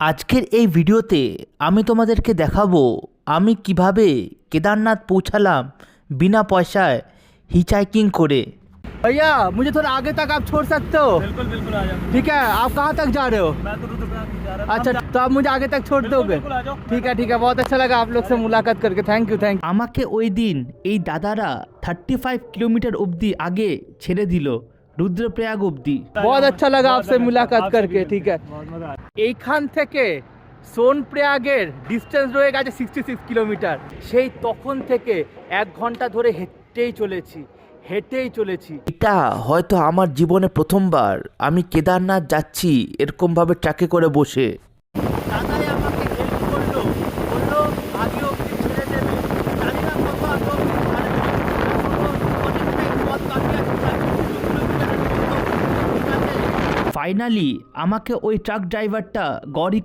আজকের এই ভিডিওতে আমি তোমাদেরকে দেখাবো আমি কিভাবে কেদারনাথ পৌঁছালাম বিনা পয়সায় হিচাইকিং করে भैया मुझे थोड़ा आगे तक आप छोड़ सकते हो बिल्कुल बिल्कुल आ जाओ ठीक है आप कहाँ तक जा रहे हो मैं तो रुद्रप्रयाग जा रहा था अच्छा तो आप मुझे आगे तक छोड़ दोगे बिल्कुल आ जाओ ठीक है ठीक है बहुत अच्छा लगा आप लोग से मुलाकात करके थैंक यू थैंक আমাকে ওই দিন এই দাদারা থার্টি ফাইভ কিলোমিটার অবধি আগে ছেড়ে দিল রুদ্রপ্রয়াগ অব্দি বহুত আচ্ছা লাগা আপসে মুলাকাত করকে ঠিক আছে। এইখান থেকে সোনপ্রয়াগের ডিস্টেন্স রয়ে গেছে সিক্সটি সিক্স কিলোমিটার সেই তখন থেকে এক ঘণ্টা ধরে হেঁটেই চলেছি হেঁটেই চলেছি। এটা হয়তো আমার জীবনে প্রথমবার। আমি কেদারনাথ যাচ্ছি এরকমভাবে ট্রাকে করে বসে। ফাইনালি আমাকে ওই ট্রাক ড্রাইভারটা গড়ি